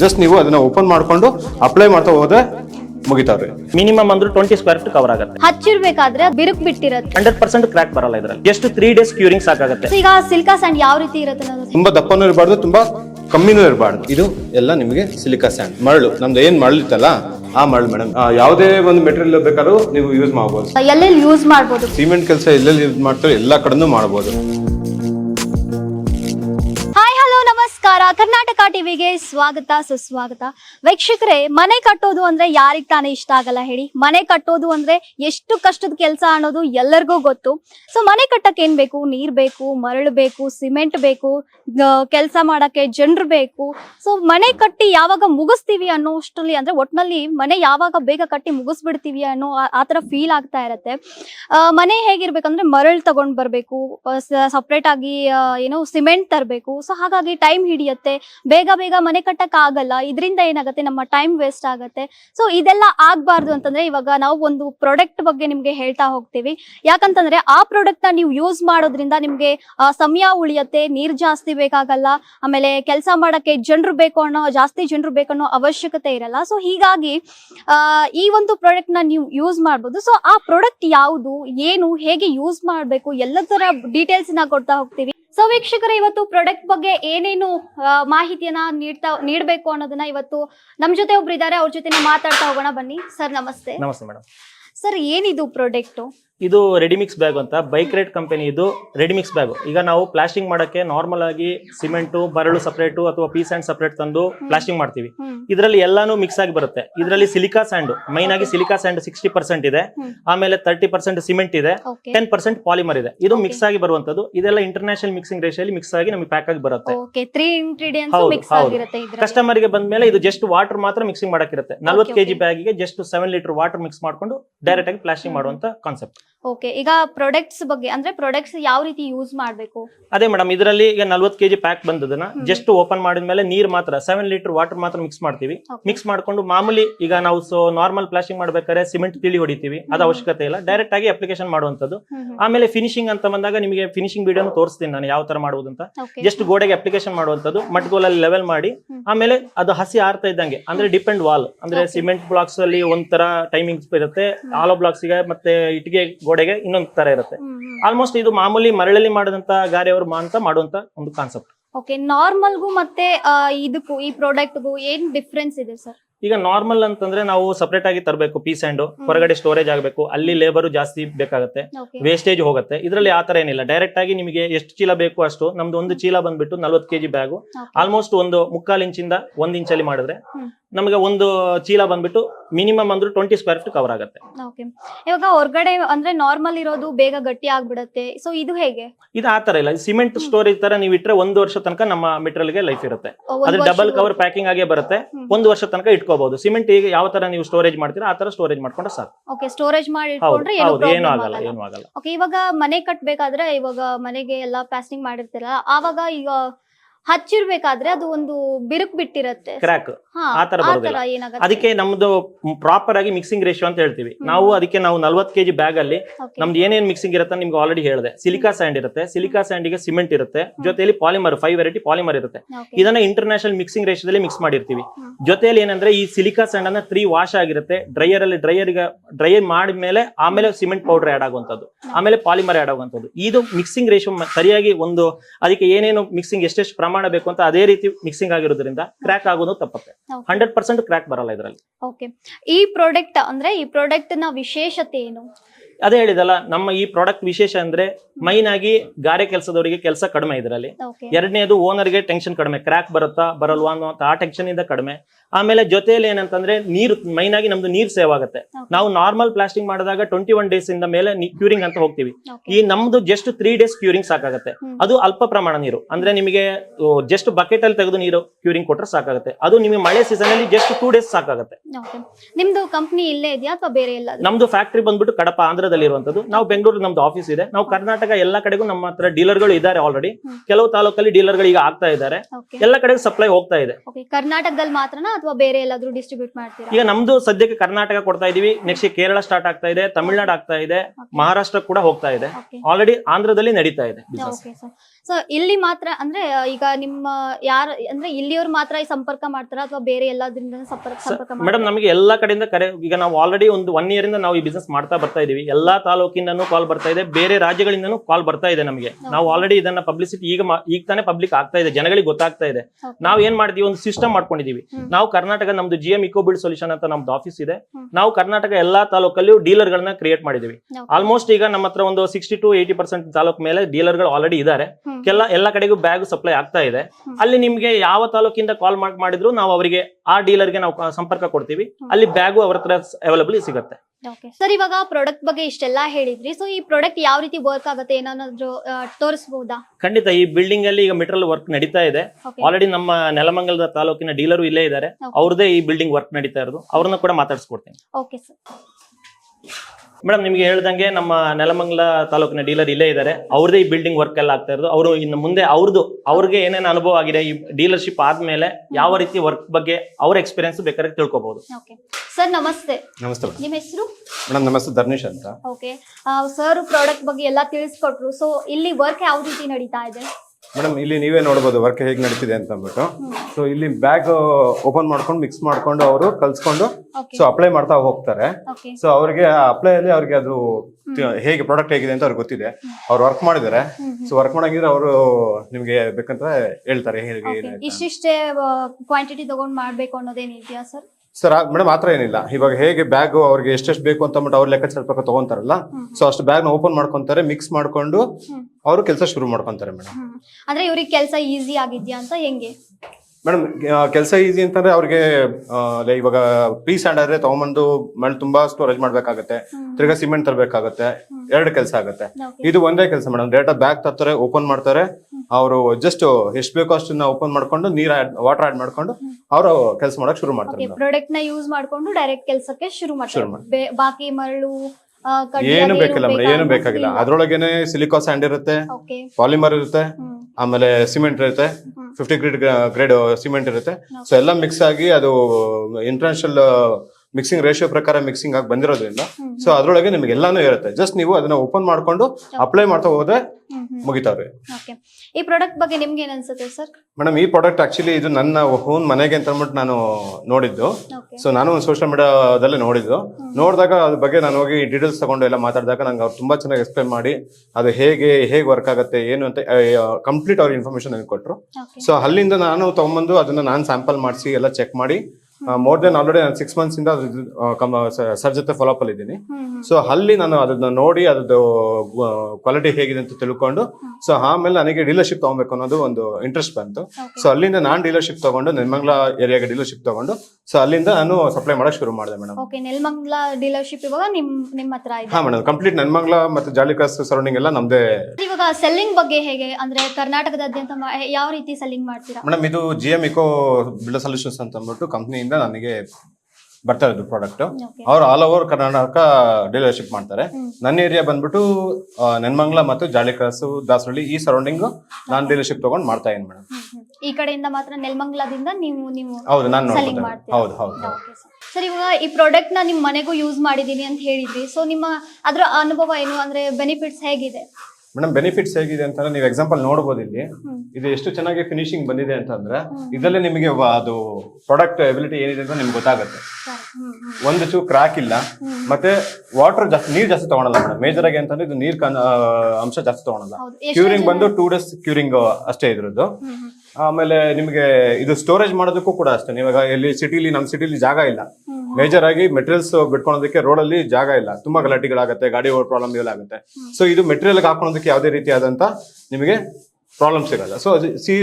Just ನೀವು ಅದನ್ನ open ಮಾಡ್ಕೊಂಡು ಅಪ್ಲೈ ಮಾಡ್ತಾ ಹೋದ್ರೆ ಮುಗಿತಾವ್ರಿ. ಮಿನಿಮಮ್ ಅಂದ್ರೆ ಟ್ವೆಂಟಿ ಸ್ಕ್ವೇರ್ ಫೀಟ್ ಕವರ್ ಆಗುತ್ತೆ. ಹಚ್ಚಿರ್ಬೇಕಾದ್ರೆ ಬಿರುಕು ಬಿಟ್ಟಿರತ್ತೆ. ಹಂಡ್ರೆಡ್ ಪರ್ಸೆಂಟ್ ಕ್ರ್ಯಾಕ್ ಬರಲ್ಲ ಇದ್ರಲ್ಲಿ. ಜಸ್ಟ್ ತ್ರೀ ಡೇಸ್ ಕ್ಯೂರಿಂಗ್ ಸಾಕಾಗುತ್ತೆ. ಈಗ ಸಿಲ್ಕಾ ಸ್ಯಾಂಡ್ ಯಾವ ರೀತಿ ಇರುತ್ತೆ ಅನ್ನೋದು ತುಂಬಾ ದಪ್ಪನೂ ಇರಬಾರ್ದು ತುಂಬಾ ಕಮ್ಮಿನೂ ಇರಬಾರ್ದು. ಇದು ಎಲ್ಲ ನಿಮಗೆ ಸಿಲಿಕಾ ಸ್ಯಾಂಡ್ ಮರಳು ನಮ್ದು ಏನ್ ಮರಳು ಇತ್ತಲ್ಲ ಆ ಮರಳು ಮೇಡಮ್ ಯಾವುದೇ ಒಂದು ಮೆಟೀರಿಯಲ್ ಬೇಕಾದ್ರೂ ನೀವು ಯೂಸ್ ಮಾಡಬಹುದು ಎಲ್ಲೆಲ್ಲಿ ಯೂಸ್ ಮಾಡ್ಬೋದು? ಸಿಮೆಂಟ್ ಕೆಲಸ ಎಲ್ಲೆಲ್ಲಿ ಯೂಸ್ ಮಾಡ್ತಾರೆ ಎಲ್ಲಾ ಕಡೆನೂ ಮಾಡಬಹುದು ಟಿವಿಗೆ ಸ್ವಾಗತ, ಸುಸ್ವಾಗತ. ವೀಕ್ಷಕರೇ, ಮನೆ ಕಟ್ಟೋದು ಅಂದ್ರೆ ಯಾರಿಗ್ ತಾನೇ ಇಷ್ಟ ಆಗಲ್ಲ ಹೇಳಿ. ಮನೆ ಕಟ್ಟೋದು ಅಂದ್ರೆ ಎಷ್ಟು ಕಷ್ಟದ ಕೆಲಸ ಅನ್ನೋದು ಎಲ್ಲರಿಗೂ ಗೊತ್ತು. ಸೊ ಮನೆ ಕಟ್ಟಕ್ಕೆ ಏನ್ ಬೇಕು? ನೀರ್ ಬೇಕು, ಮರಳು ಬೇಕು, ಸಿಮೆಂಟ್ ಬೇಕು ಕೆಲಸ ಮಾಡಕ್ಕೆ ಜನರು ಬೇಕು. ಸೊ ಮನೆ ಕಟ್ಟಿ ಯಾವಾಗ ಮುಗಿಸ್ತೀವಿ ಅನ್ನೋಷ್ಟರಲ್ಲಿ ಅಂದ್ರೆ ಒಟ್ನಲ್ಲಿ ಮನೆ ಯಾವಾಗ ಬೇಗ ಕಟ್ಟಿ ಮುಗಿಸ್ಬಿಡ್ತೀವಿ ಅನ್ನೋ ಆ- ಆ ತರ ಫೀಲ್ ಆಗ್ತಾ ಇರತ್ತೆ. ಮನೆ ಹೇಗಿರ್ಬೇಕಂದ್ರೆ ಮರಳು ತಗೊಂಡ್ ಬರ್ಬೇಕು ಸಪ್ರೇಟ್ ಆಗಿ ಏನು ಸಿಮೆಂಟ್ ತರಬೇಕು. ಸೊ ಹಾಗಾಗಿ ಟೈಮ್ ಹಿಡಿಯುತ್ತೆ. ಬೇಗ ಬೇಗ ಮನೆ ಕಟ್ಟಕ್ ಆಗಲ್ಲ ಇದರಿಂದ ಏನಾಗುತ್ತೆ? ನಮ್ಮ ಟೈಮ್ ವೇಸ್ಟ್ ಆಗುತ್ತೆ. ಸೊ ಇದೆಲ್ಲ ಆಗ್ಬಾರ್ದು ಅಂತಂದ್ರೆ ಇವಾಗ ನಾವು ಒಂದು ಪ್ರಾಡಕ್ಟ್ ಬಗ್ಗೆ ನಿಮ್ಗೆ ಹೇಳ್ತಾ ಹೋಗ್ತೀವಿ. ಯಾಕಂತಂದ್ರೆ ಆ ಪ್ರಾಡಕ್ಟ್ನ ನೀವು ಯೂಸ್ ಮಾಡೋದ್ರಿಂದ ನಿಮ್ಗೆ ಸಮಯ ಉಳಿಯುತ್ತೆ, ನೀರ್ ಜಾಸ್ತಿ ಬೇಕಾಗಲ್ಲ, ಆಮೇಲೆ ಕೆಲಸ ಮಾಡಕ್ಕೆ ಜನರು ಬೇಕು ಅನ್ನೋ, ಜಾಸ್ತಿ ಜನರು ಬೇಕು ಅನ್ನೋ ಅವಶ್ಯಕತೆ ಇರಲ್ಲ. ಸೊ ಹೀಗಾಗಿ ಈ ಒಂದು ಪ್ರಾಡಕ್ಟ್ನ ನೀವು ಯೂಸ್ ಮಾಡ್ಬೋದು. ಸೊ ಆ ಪ್ರಾಡಕ್ಟ್ ಯಾವುದು, ಏನು, ಹೇಗೆ ಯೂಸ್ ಮಾಡಬೇಕು, ಎಲ್ಲದರ ಡೀಟೇಲ್ಸ್ನ ಕೊಡ್ತಾ ಹೋಗ್ತೀವಿ. ಸೊ ವೀಕ್ಷಕರ ಇವತ್ತು ಪ್ರಾಡಕ್ಟ್ ಬಗ್ಗೆ ಏನೇನು ಮಾಹಿತಿಯನ್ನ ನೀಡ್ತಾ ನೀಡಬೇಕು ಅನ್ನೋದನ್ನ ಇವತ್ತು ನಮ್ ಜೊತೆ ಒಬ್ರು ಇದ್ದಾರೆ ಅವ್ರ ಜೊತೆ ಮಾತಾಡ್ತಾ ಹೋಗೋಣ ಬನ್ನಿ. ಸರ್ ನಮಸ್ತೆ. ನಮಸ್ತೆ ಮೇಡಮ್ ಸರ್ ಏನಿದು ಪ್ರಾಡಕ್ಟ್ ಇದು ರೆಡಿಮಿಕ್ಸ್ ಬ್ಯಾಗ್ ಅಂತ. ಬೈಕ್ ರೇಟ್ ಕಂಪನಿ ಇದು ರೆಡಿಮಿಕ್ಸ್ ಬ್ಯಾಗ್ ಈಗ ನಾವು ಪ್ಲಾಸ್ಟಿಂಗ್ ಮಾಡಕ್ಕೆ ನಾರ್ಮಲ್ ಆಗಿ ಸಿಮೆಂಟು ಬರಳು ಸಪ್ರೇಟು ಅಥವಾ ಪೀಸ್ ಅಂಡ್ ಸಪ್ರೇಟ್ ತಂದು ಪ್ಲಾಸ್ಟಿಂಗ್ ಮಾಡ್ತೀವಿ. ಇದರಲ್ಲಿ ಎಲ್ಲಾನು ಮಿಕ್ಸ್ ಆಗಿ ಬರುತ್ತೆ. ಇದರಲ್ಲಿ ಸಿಲಿಕಾ ಸ್ಯಾಂಡ್ ಮೈನ್ ಆಗಿ ಸಿಲಿಕಾ ಸ್ಯಾಂಡ್ ಸಿಕ್ಸ್ಟಿ ಪರ್ಸೆಂಟ್ ಇದೆ. ಆಮೇಲೆ ತರ್ಟಿ ಪರ್ಸೆಂಟ್ ಸಿಮೆಂಟ್ ಇದೆ. ಟೆನ್ ಪರ್ಸೆಂಟ್ ಪಾಲಿಮರ್ ಇದೆ. ಇದು ಮಿಕ್ಸ್ ಆಗಿ ಬರುವಂತದ್ದು. ಇದೆಲ್ಲ ಇಂಟರ್ನ್ಯಾಷನಲ್ ಮಿಕ್ಸಿಂಗ್ ರೇಷಲ್ಲಿ ಮಿಕ್ಸ್ ಆಗಿ ನಮಗೆ ಪ್ಯಾಕ್ ಆಗಿ ಬರುತ್ತೆ. ಕಸ್ಟಮರ್ಗೆ ಬಂದ್ಮೇಲೆ ಇದು ಜಸ್ಟ್ ವಾಟರ್ ಮಾತ್ರ ಮಿಕ್ಸಿಂಗ್ ಮಾಡಕ್ಕಿರುತ್ತೆ ನಲ್ವತ್ತು KG bag ಬ್ಯಾಗಿಗೆ just seven litre water mix ಮಾಡ್ಕೊಂಡು ಡೈರೆಕ್ಟ್ ಆಗಿ ಪ್ಲಾಸ್ಟಿಂಗ್. ಮಾಡುವಂತ ಕಾನ್ಸೆಪ್ಟ್ ಓಕೆ ಈಗ ಪ್ರಾಡಕ್ಟ್ಸ್ ಬಗ್ಗೆ ಅಂದ್ರೆ ಪ್ರಾಡಕ್ಟ್ಸ್ ಯಾವ ರೀತಿ ಯೂಸ್ ಮಾಡಬೇಕು? ಅದೇ ಮೇಡಮ್ ಇದರಲ್ಲಿ ಈಗ ನಲ್ವತ್ತು ಕೆಜಿ ಪ್ಯಾಕ್ ಬಂದದನ್ನ. ಜಸ್ಟ್ ಓಪನ್ ಮಾಡಿದ ಮೇಲೆ ನೀರ್ ಮಾತ್ರ ಸೆವೆನ್ ಲೀಟರ್ ವಾಟರ್ ಮಾತ್ರ ಮಿಕ್ಸ್ ಮಾಡ್ತೀವಿ. ಮಿಕ್ಸ್ ಮಾಡ್ಕೊಂಡು ಮಾಮೂಲಿ ಈಗ ನಾವು ಸೊ ನಾರ್ಮಲ್ ಪ್ಲಾಸ್ಟಿಂಗ್ ಮಾಡ್ಬೇಕಾದ್ರೆ ಸಿಮೆಂಟ್ ತಿಳಿ ಹೊಡಿತೀವಿ ಅದ ಅವಶ್ಯಕತೆ ಇಲ್ಲ. ಡೈರೆಕ್ಟ್ ಆಗಿ ಅಪ್ಲಿಕೇಶನ್ ಮಾಡುವಂತದ್ದು ಆಮೇಲೆ ಫಿನಿಶಿಂಗ್ ಅಂತ ಬಂದಾಗ ನಿಮಗೆ ಫಿನಿಶಿಂಗ್ ವಿಡಿಯೋ ತೋರಿಸ್ತೀನಿ ನಾನು ಯಾವ ತರ ಮಾಡುವುದು ಅಂತ. ಜಸ್ಟ್ ಗೋಡೆಗೆ ಅಪ್ಲಿಕೇಶನ್ ಮಾಡುವಂತದ್ದು ಮಟ್ಗೋಲಲ್ಲಿ ಲೆವೆಲ್ ಮಾಡಿ ಆಮೇಲೆ ಅದು ಹಸಿ ಆರ್ತಾ ಇದ್ದಂಗೆ ಅಂದ್ರೆ ಡಿಪೆಂಡ್ ವಾಲ್ ಅಂದ್ರೆ ಸಿಮೆಂಟ್ ಬ್ಲಾಕ್ಸ್ ಅಲ್ಲಿ ಒಂಥರ ಟೈಮಿಂಗ್ಸ್ ಇರುತ್ತೆ. ಆಲೋ ಬ್ಲಾಕ್ಸ್ಗೆ ಮತ್ತೆ ಇಟ್ಟಿಗೆ ಗೋಡೆಗೆ ಇನ್ನೊಂದ್ ತರ ಇರುತ್ತೆ. ಆಲ್ಮೋಸ್ಟ್ ಇದು ಮಾಮೂಲಿ ಮರಳಲ್ಲಿ ಮಾಡಿದಂತ ಗಾರೆಯವರು ಅಂತ ಮಾಡುವಂತ ಒಂದು ಕಾನ್ಸೆಪ್ಟ್ ಓಕೆ ನಾರ್ಮಲ್ಗೂ ಮತ್ತೆ ಆ, ಇದಕ್ಕೂ ಈ ಪ್ರಾಡಕ್ಟ್ಗೂ ಏನ್ ಡಿಫ್ರೆನ್ಸ್ ಇದೆ ಸರ್ ಈಗ ನಾರ್ಮಲ್ ಅಂತಂದ್ರೆ ನಾವು ಸಪರೇಟ್ ಆಗಿ ತರಬೇಕು ಪೀಸ್ ಅಂಡ್ ಹೊರಗಡೆ ಸ್ಟೋರೇಜ್ ಆಗಬೇಕು ಅಲ್ಲಿ ಲೇಬರ್ ಜಾಸ್ತಿ ಬೇಕಾಗುತ್ತೆ ಓಕೆ ವೇಸ್ಟೇಜ್ ಹೋಗುತ್ತೆ. ಇದರಲ್ಲಿ ಆ ತರ ಏನಿಲ್ಲ. ಡೈರೆಕ್ಟ್ ಆಗಿ ನಿಮಗೆ ಎಷ್ಟು ಚೀಲ ಬೇಕು ಅಷ್ಟು ನಮ್ದು ಒಂದು ಚೀಲ ಬಂದ್ಬಿಟ್ಟು ನಲ್ವತ್ತು ಕೆಜಿ ಬ್ಯಾಗು ಆಲ್ಮೋಸ್ಟ್ ಒಂದು ಮುಕ್ಕಾಲು ಇಂಚಿಂದ ಒಂದ್ ಇಂಚಲ್ಲಿ ಮಾಡಿದ್ರೆ ಹ್ಮ್. ನಮಗೆ ಒಂದು ಚೀಲ ಬಂದ್ಬಿಟ್ಟು ಮಿನಿಮಮ್ ಅಂದ್ರೆ ಟ್ವೆಂಟಿ ಸ್ಕ್ವೇರ್ ಫೀಟ್ ಕವರ್ ಆಗುತ್ತೆ. ಓಕೆ ಇವಾಗ ಹೊರಗಡೆ ಅಂದ್ರೆ ನಾರ್ಮಲ್ ಇರೋದು ಬೇಗ ಗಟ್ಟಿ ಆಗ್ಬಿಡತ್ತೆ. ಸೊ ಇದು ಹೇಗೆ? ಇದು ಆ ತರ ಇಲ್ಲ. ಸಿಮೆಂಟ್ ಸ್ಟೋರೇಜ್ ತರ ನೀವು ಇಟ್ಟರೆ ಒಂದು ವರ್ಷ ತನಕ ನಮ್ಮ ಮೆಟೀರಿಯಲ್ಗೆ ಲೈಫ್ ಇರುತ್ತೆ. ಅದ್ರ ಡಬಲ್ ಕವರ್ ಪ್ಯಾಕಿಂಗ್ ಆಗೇ ಬರುತ್ತೆ. ಒಂದು ವರ್ಷ ತನಕ ಇಟ್ಕೋಬಹುದು ಸಿಮೆಂಟ್ ಈಗ ಯಾವ ತರ ನೀವು ಸ್ಟೋರೇಜ್ ಮಾಡ್ತೀರಾ ಆ ತರ ಸ್ಟೋರೇಜ್ ಮಾಡ್ಕೊಂಡ್ರೆ ಸಾಕು. ಓಕೆ ಸ್ಟೋರೇಜ್ ಮಾಡಿ ಇಟ್ಕೊಂಡ್ರೆ ಏನು ಆಗಲ್ಲ ಏನು ಆಗಲ್ಲ. ಓಕೆ ಇವಾಗ ಮನೆ ಕಟ್ಟಬೇಕಾದ್ರೆ ಇವಾಗ ಮನೆಗೆ ಎಲ್ಲಾ ಪ್ಯಾಸ್ಟಿಂಗ್ ಮಾಡಿರ್ತೀರಾ ಆವಾಗ ಈಗ ಹಚ್ಚಿರ್ಬೇಕಾದ್ರೆ ಅದು ಒಂದು ಬಿರುಕು ಬಿಟ್ಟಿರತ್ತೆ. ಕ್ರ್ಯಾಕ್ ಆತರ ಬರೋದಿಲ್ಲ. ಅದಕ್ಕೆ ನಮ್ದು ಪ್ರಾಪರ್ ಆಗಿ ಮಿಕ್ಸಿಂಗ್ ರೇಷಿಯೋ ಅಂತ ಹೇಳ್ತೀವಿ. ನಾವು ಅದಕ್ಕೆ ನಾವು ನಲ್ವತ್ತು ಕೆಜಿ ಬ್ಯಾಗ್ ಅಲ್ಲಿ. ನಮ್ದು ಏನೇನ್ ಮಿಕ್ಸಿಂಗ್ ಇರುತ್ತೆ ನಿಮ್ಗೆ ಆಲ್ರೆಡಿ ಹೇಳಿದೆ. ಸಿಲಿಕಾ ಸ್ಯಾಂಡ್ ಇರುತ್ತೆ ಸಿಲಿಕಾ ಸ್ಯಾಂಡಿಗೆ ಸಿಮೆಂಟ್ ಇರುತ್ತೆ ಜೊತೆಯಲ್ಲಿ ಪಾಲಿಮರ್ ಫೈವ್ ವೆರೈಟಿ ಪಾಲಿಮರ್ ಇರುತ್ತೆ. ಇದನ್ನ ಇಂಟರ್ನ್ಯಾಷನಲ್ ಮಿಕ್ಸಿಂಗ್ ರೇಷಿಯೋದಲ್ಲಿ ಮಿಕ್ಸ್ ಮಾಡಿರ್ತೀವಿ. ಜೊತೆಯಲ್ಲಿ ಏನಂದ್ರೆ ಈ ಸಿಲಿಕಾ ಸ್ಯಾಂಡ್ ಅನ್ನ ತ್ರೀ ವಾಶ್ ಆಗಿರುತ್ತೆ. ಡ್ರೈಯರ್ ಅಲ್ಲಿ ಡ್ರೈಯರ್ ಡ್ರೈಯರ್ ಮಾಡಿದ್ಮೇಲೆ ಆಮೇಲೆ ಸಿಮೆಂಟ್ ಪೌಡರ್ ಆಡ್ ಆಗುವಂತದ್ದು ಆಮೇಲೆ ಪಾಲಿಮರ್ ಆಡ್ ಆಗುವಂತದ್ದು ಇದು ಮಿಕ್ಸಿಂಗ್ ರೇಷಿಯೋ ಸರಿಯಾಗಿ ಒಂದು ಅದಕ್ಕೆ ಏನೇನು ಮಿಕ್ಸಿಂಗ್ ಎಷ್ಟೆಷ್ಟು ಪ್ರಮಾಣ ಬೇಕು ಅಂತ ಅದೇ ರೀತಿ ಮಿಕ್ಸಿಂಗ್ ಆಗಿರೋದ್ರಿಂದ ಕ್ರ್ಯಾಕ್ ಆಗೋದು ತಪ್ಪತ್ತೆ. ಹಂಡ್ರೆಡ್ ಪರ್ಸೆಂಟ್ ಕ್ರ್ಯಾಕ್ ಬರಲ್ಲ ಇದರಲ್ಲಿ. ಓಕೆ ಈ ಪ್ರಾಡಕ್ಟ್ ಅಂದ್ರೆ ಈ ಪ್ರಾಡಕ್ಟ್ನ ವಿಶೇಷತೆ ಏನು? ಅದೇ ಹೇಳಿದಲ್ಲ ನಮ್ಮ ಈ ಪ್ರಾಡಕ್ಟ್ ವಿಶೇಷ ಅಂದ್ರೆ ಮೈನ್ ಆಗಿ ಗಾರೆ ಕೆಲಸದವರಿಗೆ ಕೆಲಸ ಕಡಿಮೆ ಇದರಲ್ಲಿ. ಎರಡನೇದು ಎರಡನೇದು ಓನರ್ಗೆ ಟೆನ್ಷನ್ ಕಡಿಮೆ ಕ್ರ್ಯಾಕ್ ಬರುತ್ತಾ ಬರಲ್ವಾ ಅನ್ನೋ ಆ ಟೆನ್ಷನ್ ಇಂದ ಕಡಿಮೆ. ಆಮೇಲೆ ಜೊತೆಯಲ್ಲಿ ಏನಂತಂದ್ರೆ ನೀರು ಮೈನ್ ಆಗಿ ನಮ್ದು ನೀರ್ ಸೇವ್ ಆಗುತ್ತೆ. ನಾವು ನಾರ್ಮಲ್ ಪ್ಲಾಸ್ಟಿಂಗ್ ಮಾಡಿದಾಗ ಟ್ವೆಂಟಿ ಒನ್ ಡೇಸ್ ಇಂದ ಮೇಲೆ ಕ್ಯೂರಿಂಗ್ ಅಂತ ಹೋಗ್ತೀವಿ. ಈ ನಮ್ದು ಜಸ್ಟ್ ತ್ರೀ ಡೇಸ್ ಕ್ಯೂರಿಂಗ್ ಸಾಕಾಗುತ್ತೆ. ಅದು ಅಲ್ಪ ಪ್ರಮಾಣ ನೀರು. ಅಂದ್ರೆ ನಿಮಗೆ ಜಸ್ಟ್ ಬಕೆಟ್ ಅಲ್ಲಿ ತೆಗೆದು ನೀರು ಕ್ಯೂರಿಂಗ್ ಕೊಟ್ರೆ ಸಾಕಾಗುತ್ತೆ. ಅದು ನಿಮಗೆ ಮಳೆ ಸೀಸನ್ ಅಲ್ಲಿ ಜಸ್ಟ್ ಟೂ ಡೇಸ್ ಸಾಕಾಗುತ್ತೆ. ನಿಮ್ದು ಕಂಪ್ನಿ ಇಲ್ಲೇ ಇದೆಯಾ ಅಥವಾ ಬೇರೆ ಇಲ್ಲ ನಮ್ದು ಫ್ಯಾಕ್ಟ್ರಿ ಬಂದ್ಬಿಟ್ಟು ಕಡಪ ಆಂಧ್ರದಲ್ಲಿ ಇರುವಂತದ್ದು ನಾವು ಬೆಂಗಳೂರು ನಮ್ದು ಆಫೀಸ್ ಇದೆ. ನಾವು ಕರ್ನಾಟಕ ಎಲ್ಲಾ ಕಡೆಗೂ ನಮ್ಮ ಹತ್ರ ಡೀಲರ್ಗಳು ಇದ್ದಾರೆ ಆಲ್ರೆಡಿ ಕೆಲವು ತಾಲೂಕಲ್ಲಿ ಡೀಲರ್ಗಳು ಈಗ ಆಗ್ತಾ ಇದ್ದಾರೆ. ಎಲ್ಲ ಕಡೆಗೂ ಸಪ್ಲೈ ಹೋಗ್ತಾ ಇದೆ. ಕರ್ನಾಟಕದಲ್ಲಿ ಮಾತ್ರನಾ ಅಥವಾ ಬೇರೆ ಎಲ್ಲಾದ್ರೂ ಡಿಸ್ಟ್ರಿಬ್ಯೂಟ್ ಮಾಡ್ತೀರಾ? ಈಗ ನಮ್ದು ಸದ್ಯಕ್ಕೆ ಕರ್ನಾಟಕ ಕೊಡ್ತಾ ಇದೀವಿ. ನೆಕ್ಸ್ಟ್ ಕೇರಳ ಸ್ಟಾರ್ಟ್ ಆಗ್ತಾ ಇದೆ. ತಮಿಳ್ನಾಡು ಆಗ್ತಾ ಇದೆ. ಮಹಾರಾಷ್ಟ್ರ ಕೂಡ ಹೋಗ್ತಾ ಇದೆ. ಆಲ್ರೆಡಿ ಆಂಧ್ರದಲ್ಲಿ ನಡೀತಾ ಇದೆ ಬಿಸ್ನೆಸ್ ಸೊ ಇಲ್ಲಿ ಮಾತ್ರ ಅಂದ್ರೆ ಈಗ ನಿಮ್ಮ ಯಾರ ಅಂದ್ರೆ ಇಲ್ಲಿಯವ್ರು ಮಾತ್ರ ಈ ಸಂಪರ್ಕ ಮಾಡ್ತಾರ ಅಥವಾ ಬೇರೆ ಎಲ್ಲದ್ರಿಂದ ಸಂಪರ್ಕ ಸಂಪರ್ಕ ಮೇಡಮ್? ನಮಗೆ ಎಲ್ಲಾ ಕಡೆಯಿಂದ ಕರೆ ಈಗ ನಾವು ಆಲ್ರೆಡಿ ಒಂದು ಒನ್ ಇಯರ್ ಇಂದ ನಾವು ಈ ಬಿಸ್ನೆಸ್ ಮಾಡ್ತಾ ಬರ್ತಾ ಇದೀವಿ ಎಲ್ಲಾ ತಾಲೂಕಿಂದನೂ ಕಾಲ್ ಬರ್ತಾ ಇದೆ ಬೇರೆ ರಾಜ್ಯಗಳಿಂದನೂ ಕಾಲ್ ಬರ್ತಾ ಇದೆ ನಮಗೆ ನಾವು ಆಲ್ರೆಡಿ ಇದನ್ನ ಪಬ್ಲಿಸಿಟಿ ಈಗ ಮಾ- ಈಗ ತಾನೇ ಪಬ್ಲಿಕ್ ಆಗ್ತಾ ಇದೆ ಜನಗಳಿಗೆ ಗೊತ್ತಾಗ್ತಾ ಇದೆ Okay. ನಾವು ಏನ್ ಮಾಡ್ತೀವಿ ಒಂದು ಸಿಸ್ಟಮ್ ಮಾಡ್ಕೊಂಡಿದೀವಿ ಹ್ಮ್. ನಾವು ಕರ್ನಾಟಕ ನಮ್ದು G M Eco Build Solution ಅಂತ ನಮ್ದು ಆಫೀಸ್ ಇದೆ ಹ್ಮ್. ನಾವು ಕರ್ನಾಟಕ ಎಲ್ಲಾ ತಾಲೂಕಲ್ಲೂ ಡೀಲರ್ ಗಳನ್ನ ಕ್ರಿಯೇಟ್ ಮಾಡಿದೀವಿ Okay. ಆಲ್ಮೋಸ್ಟ್ ಈಗ ನಮ್ಮ ಹತ್ರ ಒಂದು sixty to eighty percent taluk ಮೇಲೆ ಡೀಲರ್ಗಳು ಆಲ್ರೆಡಿ ಇದಾರೆ ಹ್ಮ್. ಕೆಲ ಎಲ್ಲ ಕಡೆಗೂ ಬ್ಯಾಗ್ ಸಪ್ಲೈ ಆಗ್ತಾ ಇದೆ. ಅಲ್ಲಿ ನಿಮ್ಗೆ ಯಾವ ತಾಲೂಕಿಂದ ಕಾಲ್ ಮಾಡಿದ್ರು ನಾವು ಅವರಿಗೆ ಆ ಡೀಲರ್ಗೆ ನಾವು ಸಂಪರ್ಕ ಕೊಡ್ತೀವಿ. ಅಲ್ಲಿ ಬ್ಯಾಗು ಅವ್ರ ಹತ್ರ ಅವೈಲಬಲ್ ಸಿಗುತ್ತೆ. ಸರ್ ಇವಾಗ ಪ್ರಾಡಕ್ಟ್ ಬಗ್ಗೆ ಇಷ್ಟೆಲ್ಲ ಹೇಳಿದ್ರಿ. ಸೊ ಈ ಪ್ರಾಡಕ್ಟ್ ಯಾವ ರೀತಿ ವರ್ಕ್ ಆಗುತ್ತೆ? ಏನಾದ್ರು ತೋರಿಸಬಹುದಾ ಖಂಡಿತ ಈ ಬಿಲ್ಡಿಂಗ್ ಅಲ್ಲಿ ಈಗ ಮೆಟೀರಿಯಲ್ ವರ್ಕ್ ನಡೀತಾ ಇದೆ. ಆಲ್ರೆಡಿ ನಮ್ಮ ನೆಲಮಂಗಲದ ತಾಲೂಕಿನ ಡೀಲರು ಇಲ್ಲೇ ಇದ್ದಾರೆ. ಅವ್ರದೇ ಈ ಬಿಲ್ಡಿಂಗ್ ವರ್ಕ್ ನಡೀತಾ ಇರೋದು. ಅವ್ರನ್ನ ಕೂಡ ಮಾತಾಡ್ಸ್ಕೊಡ್ತೀನಿ. ಓಕೆ ಸರ್ ಮೇಡಮ್ ನಿಮ್ಗೆ ಹೇಳ್ದಂಗೆ ನಮ್ಮ ನೆಲಮಂಗಲ ತಾಲೂಕಿನ ಡೀಲರ್ ಇಲ್ಲೇ ಇದ್ದಾರೆ ಅವ್ರದೇ ಈ ಬಿಲ್ಡಿಂಗ್ ವರ್ಕ್ ಎಲ್ಲ ಆಗ್ತಾ ಇರೋದು. ಅವರು ಇನ್ನು ಮುಂದೆ ಅವ್ರದ್ದು ಅವ್ರಿಗೆ ಏನೇನು ಅನುಭವ ಆಗಿದೆ ಈ ಡೀಲರ್ಶಿಪ್ ಆದ್ಮೇಲೆ ಯಾವ ರೀತಿ ವರ್ಕ್ ಬಗ್ಗೆ ಅವ್ರ ಎಕ್ಸ್ಪೀರಿಯನ್ಸ್ ಬೇಕಾದ್ರೆ ತಿಳ್ಕೊಬಹುದು ಓಕೆ. ಸರ್ ನಮಸ್ತೆ. ನಮಸ್ತೆ ಮೇಡಮ್. ನಿಮ್ಮ ಹೆಸರು? ಮೇಡಮ್ ನಮಸ್ತೆ ಧರ್ನೇಶ್ ಅಂತ. ಓಕೆ. ಸರ್ ಪ್ರಾಡಕ್ಟ್ ಬಗ್ಗೆ ಎಲ್ಲ ತಿಳಿಸ್ಕೊಟ್ರು. ಸೊ ಇಲ್ಲಿ ವರ್ಕ್ ಯಾವ ರೀತಿ ನಡೀತಾ ಇದೆ? ಮೇಡಮ್ ಇಲ್ಲಿ ನೀವೇ ನೋಡ್ಬೋದು ವರ್ಕ್ ಹೇಗೆ ನಡೀತಿದೆ ಅಂತ ಅಂದ್ಬಿಟ್ಟು. ಸೊ ಇಲ್ಲಿ ಬ್ಯಾಗ್ ಓಪನ್ ಮಾಡ್ಕೊಂಡು ಮಿಕ್ಸ್ ಮಾಡ್ಕೊಂಡು ಅವರು ಕಲ್ಸ್ಕೊಂಡು ಸೊ ಅಪ್ಲೈ ಮಾಡ್ತಾ ಹೋಗ್ತಾರೆ. ಸೊ ಅವ್ರಿಗೆ ಅಪ್ಲೈ ಅಲ್ಲಿ ಅವ್ರಿಗೆ ಅದು ಹೇಗೆ ಪ್ರಾಡಕ್ಟ್ ಹೇಗಿದೆ ಅಂತ ಅವ್ರಿಗೆ ಗೊತ್ತಿದೆ. ಅವ್ರು ವರ್ಕ್ ಮಾಡಿದ್ದಾರೆ. ಸೊ ವರ್ಕ್ ಮಾಡಂಗಿದ್ರೆ ಅವರು ನಿಮ್ಗೆ ಬೇಕಂತ ಹೇಳ್ತಾರೆ ಹೇಗೆ. ಇಷ್ಟಿಷ್ಟೇ ಕ್ವಾಂಟಿಟಿ ತಗೊಂಡ್ ಮಾಡ್ಬೇಕು ಅನ್ನೋದೇನಿದೆಯಾ ಸರ್ ಸರ್ ಮೇಡಮ್ ಆತರ ಏನಿಲ್ಲ. ಇವಾಗ ಹೇಗೆ ಬ್ಯಾಗ್ ಅವ್ರಿಗೆ ಎಷ್ಟೆಷ್ಟು ಬೇಕು ಅಂತ ಅಂದ್ಬಿಟ್ಟು ಅವ್ರ ಲೆಕ್ಕಾಚಾರ ಪ್ರಕಾರ ತಗೊಂತಾರಲ್ಲ? ಸೊ ಅಷ್ಟು ಬ್ಯಾಗ್ನ ಓಪನ್ ಮಾಡ್ಕೊಂತಾರೆ ಮಿಕ್ಸ್ ಮಾಡ್ಕೊಂಡು. ಅವರು ಕೆಲಸ ಶುರು ಮಾಡ್ಕೊಂತಾರೆ ಮೇಡಮ್. ಅಂದ್ರೆ ಇವ್ರಿಗೆ ಕೆಲಸ ಈಸಿ ಆಗಿದ್ಯಾ ಅಂತ ಹೆಂಗೆ? ಮೇಡಮ್ ಕೆಲಸ ಈಸಿ ಅಂತಂದ್ರೆ ಅವ್ರಿಗೆ ಇವಾಗ ಪ್ರೀ ಸ್ಯಾಂಡ್ ಆದ್ರೆ ತಗೊಂಬಂದು ಮಣ್ಣು ತುಂಬಾ ಸ್ಟೋರೇಜ್ ಮಾಡ್ಬೇಕಾಗತ್ತೆ. ತಿರ್ಗಾ ಸಿಮೆಂಟ್ ತರಬೇಕಾಗತ್ತೆ. ಎರಡು ಕೆಲಸ ಆಗುತ್ತೆ. ಇದು ಒಂದೇ ಕೆಲಸ ಮೇಡಮ್. ಡೇಟಾ ಬ್ಯಾಗ್ ತರ್ತಾರೆ ಓಪನ್ ಮಾಡ್ತಾರೆ. ಅವರು ಜಸ್ಟ್ ಎಷ್ಟು ಬೇಕೋ ಅಷ್ಟನ್ನ ಓಪನ್ ಮಾಡ್ಕೊಂಡು ನೀರ್ ವಾಟರ್ ಆಡ್ ಮಾಡ್ಕೊಂಡು ಅವರು ಕೆಲಸ ಮಾಡಕ್ ಶುರು ಮಾಡ್ತಾರೆ ಪ್ರಾಡಕ್ಟ್ನ ಯೂಸ್ ಮಾಡ್ಕೊಂಡು ಡೈರೆಕ್ಟ್ ಕೆಲಸಕ್ಕೆ ಶುರು ಮಾಡ್ತಾರೆ. ಬಾಕಿ ಮರಳು ಏನು ಬೇಕಿಲ್ಲ ಮೇಡಮ್ ಏನು ಬೇಕಾಗಿಲ್ಲ. ಅದ್ರೊಳಗೇನೆ ಸಿಲಿಕಾ ಸ್ಯಾಂಡ್ ಇರುತ್ತೆ ಪಾಲಿಮರ್ ಇರುತ್ತೆ ಆಮೇಲೆ ಸಿಮೆಂಟ್ ಇರುತ್ತೆ. ಫಿಫ್ಟಿ ಗ್ರೇಡ್ ಗ್ರೇಡ್ ಸಿಮೆಂಟ್ ಇರುತ್ತೆ. ಸೊ ಎಲ್ಲ ಮಿಕ್ಸ್ ಆಗಿ ಅದು ಇಂಟರ್ನ್ಯಾಷನಲ್ ಮಿಕ್ಸಿಂಗ್ ರೇಷಿಯೋ ಪ್ರಕಾರ ಮಿಕ್ಸಿಂಗ್ ಆಗಿ ಬಂದಿರೋದ್ರಿಂದ. ಸೊ ಅದ್ರೊಳಗೆ ನಿಮ್ಗೆ ಎಲ್ಲಾನು ಇರುತ್ತೆ. ಜಸ್ಟ್ ನೀವು ಅದನ್ನ ಓಪನ್ ಮಾಡ್ಕೊಂಡು ಅಪ್ಲೈ ಮಾಡ್ತಾ ಹೋದ್ರೆ ಮುಗಿತಾವ್ರಿ. ಈ ಪ್ರಾಡಕ್ಟ್ ಬಗ್ಗೆ ನಿಮ್ಗೆ ಏನ್ ಅನ್ಸುತ್ತೆ ಸರ್ ಮೇಡಮ್ ಈ ಪ್ರಾಡಕ್ಟ್ ಆಕ್ಚುಲಿ ಇದು ನನ್ನ ಓನ್ ಮನೆಗೆ ಅಂತ ಅಂದ್ಬಿಟ್ಟು ನಾನು ನೋಡಿದ್ದು. ಸೊ ನಾನು ಸೋಷಿಯಲ್ ಮೀಡಿಯಾದಲ್ಲೇ ನೋಡಿದ್ದು. ನೋಡಿದಾಗ ಅದ್ರ ಬಗ್ಗೆ ನಾನು ಹೋಗಿ ಡೀಟೇಲ್ಸ್ ತಗೊಂಡು ಎಲ್ಲ ಮಾತಾಡಿದಾಗ ನಂಗೆ ಅವ್ರು ತುಂಬಾ ಚೆನ್ನಾಗಿ ಎಕ್ಸ್ಪ್ಲೈನ್ ಮಾಡಿ ಅದು ಹೇಗೆ ಹೇಗೆ ವರ್ಕ್ ಆಗುತ್ತೆ ಏನು ಅಂತ ಕಂಪ್ಲೀಟ್ ಅವ್ರ ಇನ್ಫಾರ್ಮೇಶನ್ ನನಗೆ ಕೊಟ್ಟರು ಸೊ ಅಲ್ಲಿಂದ ನಾನು ತಗೊಂಬಂದು ಅದನ್ನ ನಾನು ಸ್ಯಾಂಪಲ್ ಮಾಡಿಸಿ ಎಲ್ಲ ಚೆಕ್ ಮಾಡಿ ಮೋರ್ ದೆನ್ ಆಲ್ರೆಡಿ ನಾನು ಸಿಕ್ಸ್ ಮಂತ್ಸ್ ಇಂದ ಸರ್ ಜೊತೆ ಫಾಲೋಅಪ್ ಅಲ್ಲಿ ಇದ್ದೀನಿ. ಸೊ ಅಲ್ಲಿ ನಾನು ಅದನ್ನ ನೋಡಿ ಅದ್ರದ್ದು ಕ್ವಾಲಿಟಿ ಹೇಗಿದೆ ಅಂತ ತಿಳ್ಕೊಂಡು ಸೊ ಆಮೇಲೆ ನನಗೆ ಡೀಲರ್ಶಿಪ್ ತಗೊಬೇಕು ಅನ್ನೋದು ಒಂದು ಇಂಟ್ರೆಸ್ಟ್ ಬಂತು. ಸೊ ಅಲ್ಲಿಂದ ನಾನು ಡೀಲರ್ಶಿಪ್ ತಗೊಂಡು ನೆಲಮಂಗ್ಲ ಏರಿಯಾಗೆ ಡೀಲರ್ಶಿಪ್ ತಗೊಂಡು ಸೊ ಅಲ್ಲಿಂದ ನಾನು ಸಪ್ಲೈ ಮಾಡಕ್ ಶುರು ಮಾಡಿದೆ ಮೇಡಮ್ ಓಕೆ ನೆಲಮಂಗ್ಲ ಡೀಲರ್ಶಿಪ್ ಇವಾಗ ನಿಮ್ ನಿಮ್ಮ ಹತ್ರ ಇದೆ. ಹಾ ಮೇಡಮ್ ಕಂಪ್ಲೀಟ್ ನೆನ್ಮಂಗ್ಲ ಮತ್ತೆ ಜಾಲಿಕಾಸ್ ಸರೌಂಡಿಂಗ್ ಎಲ್ಲ ನಮ್ದೇ. ಇವಾಗ ಸೆಲ್ಲಿಂಗ್ ಬಗ್ಗೆ ಹೇಗೆ? ಅಂದ್ರೆ ಕರ್ನಾಟಕದಾದ್ಯಂತ ಯಾವ ರೀತಿ ಸೆಲ್ಲಿಂಗ್ ಮಾಡ್ತೀರಾ? ಮೇಡಮ್ ಇದು G M eco builder solutions ಅಂತ ಅಂದ್ಬಿಟ್ಟು ಕಂಪ್ನಿಯಿಂದ ನನಗೆ ಬರ್ತಾ ಇರೋದು ಪ್ರಾಡಕ್ಟ್ ಅವ್ರು ಆಲ್ ಓವರ್ ಕರ್ನಾಟಕ ಡೀಲರ್ಶಿಪ್ ಮಾಡ್ತಾರೆ. ನನ್ನ ಏರಿಯಾ ಬಂದ್ಬಿಟ್ಟು ನೆನ್ಮಂಗ್ಲ ಮತ್ತು ಜಾಲಿ ಕ್ರಾಸ್ ದಾಸರಳ್ಳಿ ಈ ಸರೌಂಡಿಂಗ್ ನಾನು ಡೀಲರ್ಶಿಪ್ ತಗೊಂಡ್ ಮಾಡ್ತಾ ಇದ್ದೀನಿ ಮೇಡಮ್. ಈ ಕಡೆಯಿಂದ ಮಾತ್ರ ನೆಲ್ಮಂಗ್ಲದಿಂದ ನೀವು ನೀವು ಹೌದು ನಾನು ಹೌದು ಹೌದು. ಸರ್ ಸರ್ ಇವಾಗ ಈ ಪ್ರಾಡಕ್ಟ್ನ ನಿಮ್ ಮನೆಗೂ ಯೂಸ್ ಮಾಡಿದೀನಿ ಅಂತ ಹೇಳಿದ್ರಿ. ಸೊ ನಿಮ್ಮ ಅದ್ರ ಅನುಭವ ಏನು? ಅಂದ್ರೆ ಬೆನಿಫಿಟ್ಸ್ ಹೇಗಿದೆ? ಮೇಡಮ್ ಬೆನಿಫಿಟ್ಸ್ ಹೇಗಿದೆ ಅಂತಂದ್ರೆ ನೀವು ಎಕ್ಸಾಂಪಲ್ ನೋಡಬಹುದು ಇಲ್ಲಿ. ಇದು ಎಷ್ಟು ಚೆನ್ನಾಗಿ ಫಿನಿಶಿಂಗ್ ಬಂದಿದೆ ಅಂತಂದ್ರೆ ಇದರಲ್ಲೇ ನಿಮಗೆ ಅದು ಪ್ರಾಡಕ್ಟ್ ಎಬಿಲಿಟಿ ಏನಿದೆ ಅಂತ ನಿಮ್ಗೆ ಗೊತ್ತಾಗುತ್ತೆ. ಒಂದು ಚೂ ಕ್ರಾಕ್ ಇಲ್ಲ ಮತ್ತೆ ವಾಟರ್ ಜಾಸ್ತಿ ನೀರ್ ಜಾಸ್ತಿ ತಗೊಳಲ್ಲ ಮೇಡಮ್. ಮೇಜರ್ ಆಗಿ ಅಂತಂದ್ರೆ ಇದು ನೀರ್ ಅಂಶ ಜಾಸ್ತಿ ತಗೊಳಲ್ಲ. ಕ್ಯೂರಿಂಗ್ ಬಂದು ಟೂ ಡೇಸ್ ಕ್ಯೂರಿಂಗ್ ಅಷ್ಟೇ ಇದ್ರದ್ದು. ಆಮೇಲೆ ನಿಮಗೆ ಇದು ಸ್ಟೋರೇಜ್ ಮಾಡೋದಕ್ಕೂ ಕೂಡ ಅಷ್ಟೇ. ಇವಾಗ ಇಲ್ಲಿ ಸಿಟಿಲಿ ನಮ್ಮ ಸಿಟಿಲಿ ಜಾಗ ಇಲ್ಲ. ಮೇಜರ್ ಆಗಿ ಮೆಟೀರಿಯಲ್ಸ್ ಬಿಟ್ಕೊಳೋದಕ್ಕೆ ರೋಡ್ ಅಲ್ಲಿ ಜಾಗ ಇಲ್ಲ. ತುಂಬಾ ಗಲಾಟೆಗಳಾಗುತ್ತೆ, ಗಾಡಿ ಓವರ್ ಪ್ರಾಬ್ಲಮ್ ಇವೆಲ್ಲ ಆಗುತ್ತೆ. ಸೊ ಇದು ಮೆಟೀರಿಯಲ್ ಹಾಕೊಳೋದಕ್ಕೆ ಯಾವುದೇ ರೀತಿಯಾದಂತ ನಿಮಗೆ ಪ್ರಾಬ್ಲಮ್ ಸಿಗಲ್ಲ. ಸೊ ಸಿ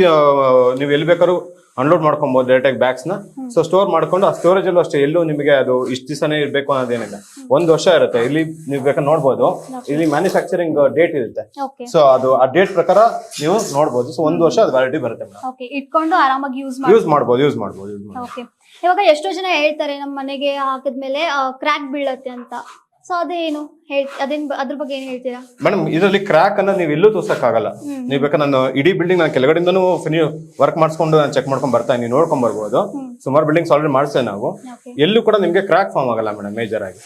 ನೀವು ಎಲ್ಲಿ ಬೇಕಾದ್ರೂ ಅನ್ಲೋಡ್ ಮಾಡ್ಕೊಬಹುದು ಬ್ಯಾಗ್ಸ್ನ. ಸೊ ಸ್ಟೋರ್ ಮಾಡ್ಕೊಂಡು ಆ ಸ್ಟೋರೇಜ್ ಅಲ್ಲೂ ಅಷ್ಟೇ. ಎಲ್ಲೂ ನಿಮಗೆ ಅದು ಇಷ್ಟು ದಿವಸನೇ ಇರಬೇಕು ಅನ್ನೋದೇನಿಲ್ಲ. ಒಂದು ವರ್ಷ ಇರುತ್ತೆ. ಇಲ್ಲಿ ನೀವು ಬೇಕಾದ್ರೆ ನೋಡ್ಬೋದು. ಇಲ್ಲಿ ಮ್ಯಾನುಫ್ಯಾಕ್ಚರಿಂಗ್ ಡೇಟ್ ಇರುತ್ತೆ. ಓಕೆ ಸೊ ಅದು ಆ ಡೇಟ್ ಪ್ರಕಾರ ನೀವು ನೋಡ್ಬೋದು. ಸೊ ಒಂದು ವರ್ಷ ಅದು ವ್ಯಾಲಿಟಿ ಬರುತ್ತೆ ಮೇಡಮ್. ಓಕೆ ಇಟ್ಕೊಂಡು ಆರಾಮಾಗಿ ಯೂಸ್ ಮಾಡಿ ಯೂಸ್ ಮಾಡ್ಬೋದು ಯೂಸ್ ಮಾಡ್ಬೋದು ಯೂಸ್ ಮಾಡ್ಬೋದು. ಓಕೆ ಇವಾಗ ಎಷ್ಟೋ ಜನ ಹೇಳ್ತಾರೆ ನಮ್ಮ ಮನೆಗೆ ಹಾಕಿದ್ಮೇಲೆ ಕ್ರ್ಯಾಕ್ ಬೀಳತ್ತೆ ಅಂತ. ಸೊ ಅದೇನು ಹೇಳ್ ಅದೇನ್ ಅದ್ರ ಬಗ್ಗೆ ಏನ್ ಹೇಳ್ತೀರಾ? ಮೇಡಮ್ ಇದರಲ್ಲಿ ಕ್ರ್ಯಾಕ್ ಅನ್ನ ನೀವು ಎಲ್ಲೂ ತೋರ್ಸಕ್ಕಾಗಲ್ಲ. ನೀವ್ ನೀವು ಬೇಕಾ ನಾನು ಇಡೀ ಬಿಲ್ಡಿಂಗ್ ನಾನು ಕೆಳಗಡೆಯಿಂದನೂ ಫಿನಿ ವರ್ಕ್ ಮಾಡಿಸ್ಕೊಂಡು ನಾನು ಚೆಕ್ ಮಾಡ್ಕೊಂಡ್ ಬರ್ತಾ ನೀವು ನೋಡ್ಕೊಂಡ್ ಬರ್ಬೋದು. ಸುಮಾರು ಬಿಲ್ಡಿಂಗ್ಸ್ ಆಲ್ರೆಡಿ ಮಾಡಿಸ್ತೇವೆ ನಾವು. ಎಲ್ಲೂ ಕೂಡ ನಿಮ್ಗೆ ಕ್ರ್ಯಾಕ್ ಫಾರ್ಮ್ ಆಗಲ್ಲ ಮೇಡಮ್ ಮೇಜರ್ ಆಗಿ.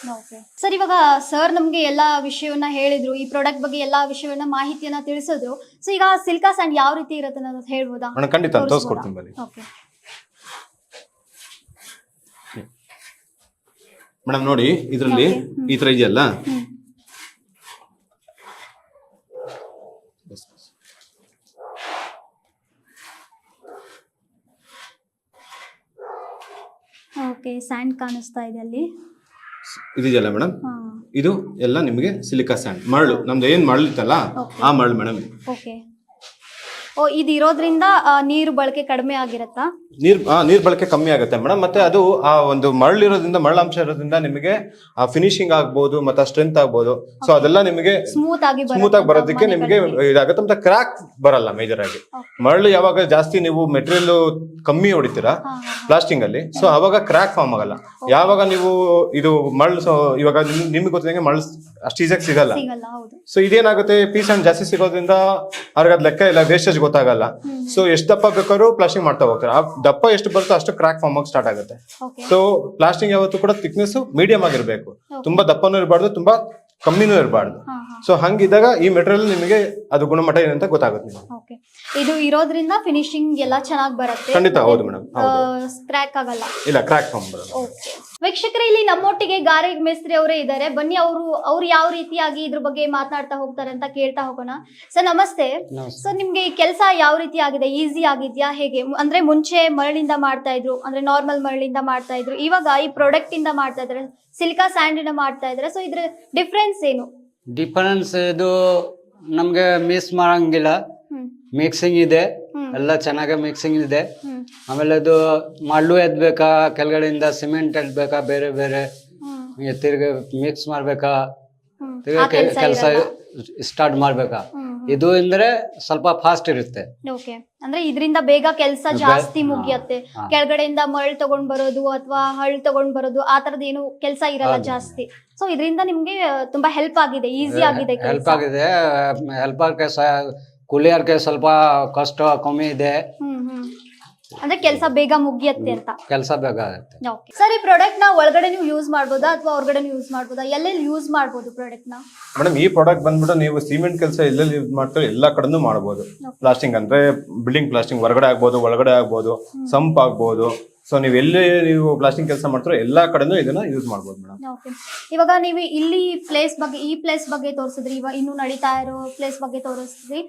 ಸರ್ ಇವಾಗ ಸರ್ ನಮ್ಗೆ ಎಲ್ಲಾ ವಿಷಯವನ್ನ ಹೇಳಿದ್ರು ಈ ಪ್ರಾಡಕ್ಟ್ ಬಗ್ಗೆ ಎಲ್ಲಾ ವಿಷಯವನ್ನ ಮಾಹಿತಿಯನ್ನ ತಿಳಿಸಿದ್ರು. ಸೊ ಈಗ ಸಿಲ್ಕಾ ಸ್ಯಾಂಡ್ ಯಾವ ರೀತಿ ಇರುತ್ತೆ ಅನ್ನೋದು ಹೇಳ್ಬೋದಾ? ಮೇಡಮ್ ಖಂಡಿತ? ತೋರಿಸ್ಕೊಡ್ತೀನಿ ಬನ್ನಿ. ಓಕೆ ಮೇಡಮ್ ನೋಡಿ ಇದರಲ್ಲಿ. ಈ ತರ ಇದೆಯಲ್ಲ? ಓಕೆ ಸ್ಯಾಂಡ್ ಕಾಣಿಸ್ತಾ ಇದೆ ಅಲ್ಲಿ. ಇದಿದೆಯಲ್ಲ ಮೇಡಮ್? ಇದು ಎಲ್ಲ ನಿಮಗೆ ಸಿಲಿಕಾ ಸ್ಯಾಂಡ್ ಮರಳು. ನಮ್ದು ಏನ್ ಮರಳು ಇತ್ತಲ್ಲ ಆ ಮರಳು ಮೇಡಮ್. ಓಕೆ ಓ ಇದು ಇರೋದ್ರಿಂದ ನೀರು ಬಳಕೆ ಕಡಿಮೆ ಆಗಿರತ್ತಾ? ನೀರ್ ಆ, ನೀರ್ ಬಳಕೆ ಕಮ್ಮಿ ಆಗುತ್ತೆ ಮೇಡಮ್. ಮತ್ತೆ ಅದು ಆ ಒಂದು ಮರಳು ಇರೋದ್ರಿಂದ ಮರಳಂಶ ಇರೋದ್ರಿಂದ ನಿಮಗೆ ಆ ಫಿನಿಶಿಂಗ್ ಆಗ್ಬೋದು ಮತ್ತೆ ಸ್ಟ್ರೆಂತ್ ಆಗ್ಬೋದು. ಸೊ ಅದೆಲ್ಲ ನಿಮಗೆ ಸ್ಮೂತ್ ಆಗಿ ಸ್ಮೂತ್ ಆಗಿ ಬರೋದಕ್ಕೆ ನಿಮಗೆ ಇದಾಗುತ್ತೆ. ಮತ್ತೆ ಕ್ರಾಕ್ ಬರಲ್ಲ ಮೇಜರ್ ಆಗಿ. ಮರಳು ಯಾವಾಗ ಜಾಸ್ತಿ ನೀವು ಮೆಟೀರಿಯಲ್ ಕಮ್ಮಿ ಹೊಡಿತೀರಾ? ಪ್ಲಾಸ್ಟಿಂಗ್ ಅಲ್ಲಿ. ಸೊ ಅವಾಗ ಕ್ರಾಕ್ ಫಾರ್ಮ್ ಆಗಲ್ಲ. ಯಾವಾಗ ನೀವು ಇದು ಮರಳು ಸೊ ಇವಾಗ ನಿಮ್- ನಿಮ್ಗೆ ಗೊತ್ತಿದಂಗೆ ಮರಳು ಅಷ್ಟು ಈಸಿಯಾಗಿ ಸಿಗಲ್ಲ. ಸಿಗಲ್ಲ ಹೌದು. ಸೊ ಇದೇನಾಗುತ್ತೆ? ಪೀಸ್ ಅಂಡ್ ಜಾಸ್ತಿ ಸಿಗೋದ್ರಿಂದ ಅವ್ರಿಗೆ ಅದ್ ಲೆಕ್ಕ ಇಲ್ಲ ವೇಸ್ಟೇಜ್ ಗೊತ್ತಾಗಲ್ಲ. ಸೊ ಎಷ್ಟು ದಪ್ಪ ಬೇಕಾದ್ರು ಪ್ಲಾಸ್ಟಿಂಗ್ ಮಾಡ್ತಾ ಹೋಗ್ತಾರೆ. ಆ ದಪ್ಪ ಎಷ್ಟು ಬರುತ್ತೋ ಅಷ್ಟು ಕ್ರಾಕ್ ಫಾರ್ಮ್ ಆಗಿ ಸ್ಟಾರ್ಟ್ ಆಗುತ್ತೆ. ಸೊ ಪ್ಲಾಸ್ಟಿಂಗ್ ಯಾವತ್ತೂ ಕೂಡ ಥಿಕ್ನೆಸ್ ಮೀಡಿಯಂ ಆಗಿರ್ಬೇಕು. ತುಂಬಾ ದಪ್ಪನೂ ಇರಬಾರ್ದು ತುಂಬಾ ಕಮ್ಮಿನೂ ಇರಬಾರ್ದು. ಸೊ ಹಂಗಿದ್ದಾಗ ಈ ಮೆಟೀರಿಯಲ್ ನಿಮಗೆ ಅದು ಗುಣಮಟ್ಟ ಏನಂತ ಗೊತ್ತಾಗುತ್ತೆ ಓಕೆ ಇದು ಇರೋದ್ರಿಂದ ಫಿನಿಶಿಂಗ್ ಎಲ್ಲ ಚೆನ್ನಾಗಿ ಬರುತ್ತೆ. ಖಂಡಿತ ಹೌದು ಮೇಡಮ್ ಹೌದು. ಸ್ಕ್ರ್ಯಾಕ್ ಆಗಲ್ಲ. ಇಲ್ಲ ಕ್ರ್ಯಾಕ್ ಫಾರ್ಮ್ ಬರೋದು ಓಕೆ ವೀಕ್ಷಕರೇ ಇಲ್ಲಿ ನಮ್ಮೊಟ್ಟಿಗೆ ಗಾರೆ ಮೇಸ್ತ್ರಿ ಅವರೇ ಇದ್ದಾರೆ ಬನ್ನಿ ಅವರು ಅವ್ರು ಯಾವ ರೀತಿಯಾಗಿ ಇದ್ರ ಬಗ್ಗೆ ಮಾತನಾಡ್ತಾ ಹೋಗ್ತಾರೆ ಅಂತ ಕೇಳ್ತಾ ಹೋಗೋಣ. ಸರ್ ನಮಸ್ತೆ. ಸರ್ ನಿಮ್ಗೆ ಈ ಕೆಲಸ ಯಾವ ರೀತಿ ಆಗಿದೆ ಈಸಿ ಆಗಿದ್ಯಾ? ಹೇಗೆ? ಅಂದ್ರೆ ಮುಂಚೆ ಮರಳಿಂದ ಮಾಡ್ತಾ ಇದ್ರು ಅಂದ್ರೆ ನಾರ್ಮಲ್ ಮರಳಿಂದ ಮಾಡ್ತಾ ಇದ್ರು. ಇವಾಗ ಈ ಪ್ರಾಡಕ್ಟ್ ಇಂದ ಮಾಡ್ತಾ ಇದ್ದಾರೆ. ಸಿಲ್ಕಾ ಸ್ಯಾಂಡ್ ಇಂದ ಮಾಡ್ತಾ ಇದ್ದಾರೆ. ಸೊ ಇದ್ರ ಡಿಫ್ರೆನ್ಸ್ ಏನು? ಡಿಫರೆನ್ಸ್ ಇದು ನಮಗೆ ಮಿಸ್ ಮಾಡಂಗಿಲ್ಲ. ಮಿಕ್ಸಿಂಗ್ ಇದೆ. ಎಲ್ಲ ಚೆನ್ನಾಗಿ ಮಿಕ್ಸಿಂಗ್ ಇದೆ. ಆಮೇಲೆ ಅದು ಮಳ್ಳು ಎದ್ಬೇಕಾ ಕೆಳಗಡೆಯಿಂದ ಸಿಮೆಂಟ್ ಎದ್ಬೇಕಾ ಬೇರೆ ಬೇರೆ. ತಿರ್ಗಿ ಮಿಕ್ಸ್ ಮಾಡ್ಬೇಕಾ ತಿರ್ಗಿ ಕೆಲಸ ಸ್ಟಾರ್ಟ್ ಮಾಡ್ಬೇಕಾ. ಇದು ಅಂದ್ರೆ ಸ್ವಲ್ಪ ಫಾಸ್ಟ್ ಇರುತ್ತೆ. ಓಕೆ ಅಂದ್ರೆ ಇದರಿಂದ ಬೇಗ ಕೆಲಸ ಜಾಸ್ತಿ ಮುಗಿಯುತ್ತೆ. ಕೆಳಗಡೆಯಿಂದ ಮರಳು ತಗೊಂಡ್ ಬರೋದು ಅಥವಾ ಹಳ್ ತಗೊಂಡ್ ಬರೋದು ಆ ತರದ ಏನು ಕೆಲಸ ಇರಲ್ಲ ಜಾಸ್ತಿ. ಸೊ ಇದರಿಂದ ನಿಮ್ಗೆ ತುಂಬಾ ಹೆಲ್ಪ್ ಆಗಿದೆ. ಈಸಿ ಆಗಿದೆ ಹೆಲ್ಪ್ ಆಗಿದೆ. ಹೆಲ್ಪ್ ಆಗಕ್ಕೆ ಕೂಲಿಯರ್ಗೆ ಸ್ವಲ್ಪ ಕಷ್ಟ ಕಮ್ಮಿ ಇದೆ. ಅಂದ್ರೆ ಕೆಲಸ ಬೇಗ ಮುಗಿಯತ್ತೆ ಅಂತ. ಕೆಲಸ ಬೇಗ ಆಗುತ್ತೆ. ಸರ್ ಈ ಪ್ರಾಡಕ್ಟ್ನ ಒಳಗಡೆ ನೀವು ಯೂಸ್ ಮಾಡಬಹುದಾ ಅಥವಾ ಹೊರಗಡೆ ಯೂಸ್ ಮಾಡಬಹುದಾ ಎಲ್ಲೆಲ್ಲಿ ಯೂಸ್ ಮಾಡಬಹುದು ಪ್ರಾಡಕ್ಟ್ನ? ಮೇಡಮ್ ಈ ಪ್ರಾಡಕ್ಟ್ ಬಂದ್ಬಿಟ್ಟು ನೀವು ಸಿಮೆಂಟ್ ಕೆಲಸ ಎಲ್ಲೆಲ್ಲಿ ಯೂಸ್ ಮಾಡ್ತಾರೆ ಎಲ್ಲಾ ಕಡೆನೂ ಮಾಡಬಹುದು ಪ್ಲಾಸ್ಟಿಂಗ್ ಅಂದ್ರೆ ಬಿಲ್ಡಿಂಗ್ ಪ್ಲಾಸ್ಟಿಂಗ್ ಹೊರಗಡೆ ಆಗ್ಬೋದು ಒಳಗಡೆ ಆಗ್ಬೋದು ಸಂಪ್ ಆಗ್ಬೋದು ಸೊ ನೀವು ಎಲ್ಲಿ ನೀವು ಬ್ಲಾಸ್ಟಿಂಗ್ ಕೆಲಸ ಮಾಡ್ತಾರೋ ಎಲ್ಲಾ ಕಡೆನೂ ಇದನ್ನ ಯೂಸ್ ಮಾಡ್ಬೋದು ಮೇಡಮ್ ಓಕೆ ಇವಾಗ ನೀವು ಇಲ್ಲಿ ಪ್ಲೇಸ್ ಬಗ್ಗೆ ಈ ಪ್ಲೇಸ್ ಬಗ್ಗೆ ತೋರಿಸಿದ್ರಿ ಇವಾಗ ಇನ್ನು ನಡೀತಾ ಇರೋ ಪ್ಲೇಸ್ ಬಗ್ಗೆ ತೋರಿಸಿದ್ರಿ.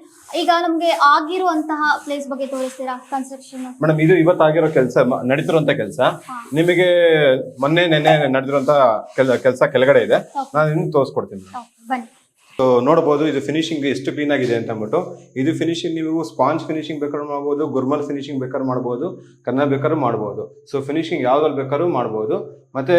ಈಗ ನಮ್ಗೆ ಆಗಿರುವಂತಹ ಪ್ಲೇಸ್ ಬಗ್ಗೆ ತೋರಿಸ್ತೀರಾ ಕನ್ಸ್ಟ್ರಕ್ಷನ್ ಮೇಡಮ್ ಇದು ಇವತ್ತಾಗಿರೋ ಕೆಲಸ ನಡೀತಿರುವಂತ ಕೆಲಸ. ನಿಮಗೆ ಮೊನ್ನೆ ನೆನ್ನೆ ನಡೆದಿರುವಂತ ಕೆಲಸ ಕೆಳಗಡೆ ಇದೆ. ನಾನು ಇನ್ನು ತೋರಿಸ್ಕೊಡ್ತೀನಿ ಬನ್ನಿ. ಸೊ ನೋಡಬಹುದು ಇದು ಫಿನಿಶಿಂಗ್ ಎಷ್ಟು ಕ್ಲೀನ್ ಆಗಿದೆ ಅಂತ ಅಂದ್ಬಿಟ್ಟು ಇದು ಫಿನಿಶಿಂಗ್ ನೀವು ಸ್ಪಾಂಜ್ ಫಿನಿಶಿಂಗ್ ಬೇಕಾದ್ರೂ ಮಾಡ್ಬೋದು ಗುರ್ಮಲ್ ಫಿನಿಶಿಂಗ್ ಬೇಕಾದ್ರೂ ಮಾಡ್ಬೋದು ಕನ್ನ ಬೇಕಾದ್ರೂ ಮಾಡ್ಬೋದು. ಸೊ ಫಿನಿಶಿಂಗ್ ಯಾವ್ದ್ರಲ್ಲಿ ಬೇಕಾದ್ರೂ ಮಾಡ್ಬೋದು. ಮತ್ತೆ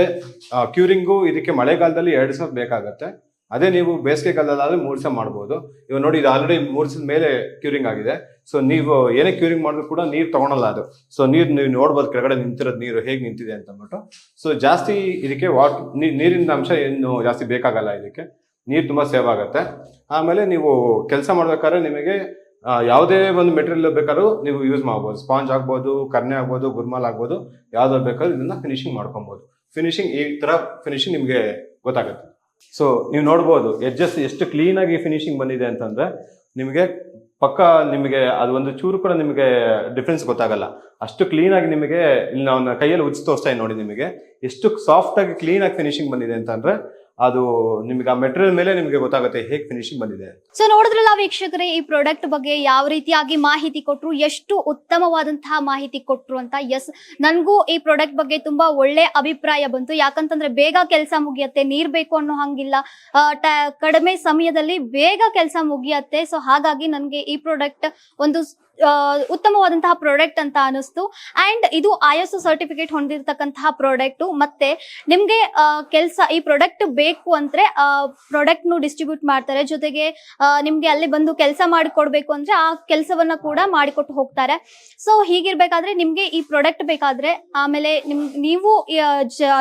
ಕ್ಯೂರಿಂಗು ಇದಕ್ಕೆ ಮಳೆಗಾಲದಲ್ಲಿ ಎರಡು ಸಲ ಬೇಕಾಗತ್ತೆ. ಅದೇ ನೀವು ಬೇಸಿಗೆ ಕಾಲದಲ್ಲಾದ್ರೆ ಮೂರು ದಿವಸ ಮಾಡ್ಬೋದು. ಇವಾಗ ನೋಡಿ, ಇದು ಆಲ್ರೆಡಿ ಮೂರು ದಿವಸದ ಮೇಲೆ ಕ್ಯೂರಿಂಗ್ ಆಗಿದೆ. ಸೊ ನೀವು ಏನೇ ಕ್ಯೂರಿಂಗ್ ಮಾಡಿದ್ರು ಕೂಡ ನೀರು ತಗೊಳಲ್ಲ ಅದು. ಸೊ ನೀರು ನೀವು ನೋಡ್ಬೋದು, ಕೆಳಗಡೆ ನಿಂತಿರೋದು ನೀರು ಹೇಗೆ ನಿಂತಿದೆ ಅಂತ ಅಂದ್ಬಿಟ್ಟು ಸೊ ಜಾಸ್ತಿ ಇದಕ್ಕೆ ವಾಟ್ ನೀರಿನ ಅಂಶ ಏನು ಜಾಸ್ತಿ ಬೇಕಾಗಲ್ಲ ಇದಕ್ಕೆ. ನೀರು ತುಂಬ ಸೇವ್ ಆಗುತ್ತೆ. ಆಮೇಲೆ ನೀವು ಕೆಲಸ ಮಾಡ್ಬೇಕಾದ್ರೆ ನಿಮಗೆ ಯಾವುದೇ ಒಂದು ಮೆಟೀರಿಯಲ್ ಬೇಕಾದ್ರೂ ನೀವು ಯೂಸ್ ಮಾಡ್ಬೋದು. ಸ್ಪಾಂಜ್ ಆಗ್ಬೋದು ಕರ್ನೆ ಆಗ್ಬೋದು, ಗುರ್ಮಾಲ್ ಆಗ್ಬೋದು. ಯಾವ್ದಾದ್ರು ಬೇಕಾದ್ರೂ ಇದನ್ನ ಫಿನಿಶಿಂಗ್ ಮಾಡ್ಕೊಬೋದು. ಫಿನಿಶಿಂಗ್ ಈ ಥರ ಫಿನಿಶಿಂಗ್ ನಿಮಗೆ ಗೊತ್ತಾಗುತ್ತೆ. ಸೊ ನೀವು ನೋಡ್ಬೋದು ಎಡ್ಜಸ್ ಎಷ್ಟು ಕ್ಲೀನಾಗಿ ಫಿನಿಶಿಂಗ್ ಬಂದಿದೆ ಅಂತಂದರೆ ನಿಮಗೆ ಪಕ್ಕ ನಿಮಗೆ ಅದು ಒಂದು ಚೂರು ಕೂಡ ನಿಮಗೆ ಡಿಫ್ರೆನ್ಸ್ ಗೊತ್ತಾಗಲ್ಲ. ಅಷ್ಟು ಕ್ಲೀನಾಗಿ ನಿಮಗೆ ಇಲ್ಲಿ ನಾವು ಕೈಯಲ್ಲಿ ಉಚ್ಚಿ ತೋರಿಸ್ತಾ ನೋಡಿ ನಿಮಗೆ. ಎಷ್ಟು ಸಾಫ್ಟಾಗಿ ಕ್ಲೀನಾಗಿ ಫಿನಿಶಿಂಗ್ ಬಂದಿದೆ ಅಂತಂದ್ರೆ ಅದು ನಿಮಗೆ ಆ ಮೆಟೀರಿಯಲ್ ಮೇಲೆ ನಿಮಗೆ ಗೊತ್ತಾಗುತ್ತೆ ಹೇಗೆ ಫಿನಿಶಿಂಗ್ ಬಂದಿದೆ. ಸೊ ನೋಡಿದ್ರಲ್ಲ ವೀಕ್ಷಕರೇ, ಈ ಪ್ರಾಡಕ್ಟ್ ಬಗ್ಗೆ ಯಾವ ರೀತಿಯಾಗಿ ಮಾಹಿತಿ ಕೊಟ್ಟರು ಎಷ್ಟು ಉತ್ತಮವಾದಂತಹ ಮಾಹಿತಿ ಕೊಟ್ಟರು ಅಂತ? ಎಸ್ ನನಗೂ ಈ ಪ್ರಾಡಕ್ಟ್ ಬಗ್ಗೆ ತುಂಬಾ ಒಳ್ಳೆ ಅಭಿಪ್ರಾಯ ಬಂತು. ಯಾಕಂತಂದ್ರೆ ಬೇಗ ಕೆಲಸ ಮುಗಿಯತ್ತೆ, ನೀರ್ ಬೇಕು ಅನ್ನೋ ಹಂಗಿಲ್ಲ. ಕಡಿಮೆ ಸಮಯದಲ್ಲಿ ಬೇಗ ಕೆಲಸ ಮುಗಿಯತ್ತೆ. ಸೊ ಹಾಗಾಗಿ ನನಗೆ ಈ ಪ್ರಾಡಕ್ಟ್ ಒಂದು ಉತ್ತಮವಾದಂತಹ ಪ್ರಾಡಕ್ಟ್ ಅಂತ ಅನಿಸ್ತು ಅಂಡ್ ಇದು ಎಸ್ ಸರ್ಟಿಫಿಕೇಟ್ ಹೊಂದಿರತಕ್ಕಂತಹ ಪ್ರಾಡಕ್ಟ್ ಮತ್ತೆ ನಿಮ್ಗೆ ಕೆಲಸ ಈ ಪ್ರಾಡಕ್ಟ್ ಬೇಕು ಅಂದ್ರೆ ಪ್ರಾಡಕ್ಟ್ ನು ಡಿಸ್ಟ್ರಿಬ್ಯೂಟ್ ಮಾಡ್ತಾರೆ. ಜೊತೆಗೆ ನಿಮ್ಗೆ ಅಲ್ಲಿ ಬಂದು ಕೆಲಸ ಮಾಡಿಕೊಡ್ಬೇಕು ಅಂದ್ರೆ ಆ ಕೆಲಸವನ್ನ ಕೂಡ ಮಾಡಿಕೊಟ್ಟು ಹೋಗ್ತಾರೆ. ಸೊ ಹೀಗಿರ್ಬೇಕಾದ್ರೆ ನಿಮ್ಗೆ ಈ ಪ್ರಾಡಕ್ಟ್ ಬೇಕಾದ್ರೆ, ಆಮೇಲೆ ನಿಮ್, ನೀವು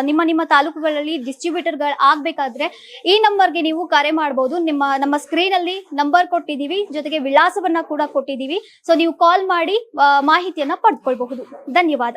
ನಿಮ್ಮ ನಿಮ್ಮ ತಾಲೂಕುಗಳಲ್ಲಿ ಡಿಸ್ಟ್ರಿಬ್ಯೂಟರ್ ಆಗ್ಬೇಕಾದ್ರೆ ಈ ನಂಬರ್ಗೆ ನೀವು ಕರೆ ಮಾಡಬಹುದು ನಿಮ್ಮ, ನಮ್ಮ ಸ್ಕ್ರೀನ್ ಅಲ್ಲಿ ನಂಬರ್ ಕೊಟ್ಟಿದೀವಿ ಜೊತೆಗೆ ವಿಳಾಸವನ್ನ ಕೂಡ ಕೊಟ್ಟಿದೀವಿ ಸೊ ನೀವು ಕಾಲ್ ಮಾಡಿ ಮಾಹಿತಿಯನ್ನ ಪಡ್ಕೊಳ್ಬಹುದು. ಧನ್ಯವಾದ.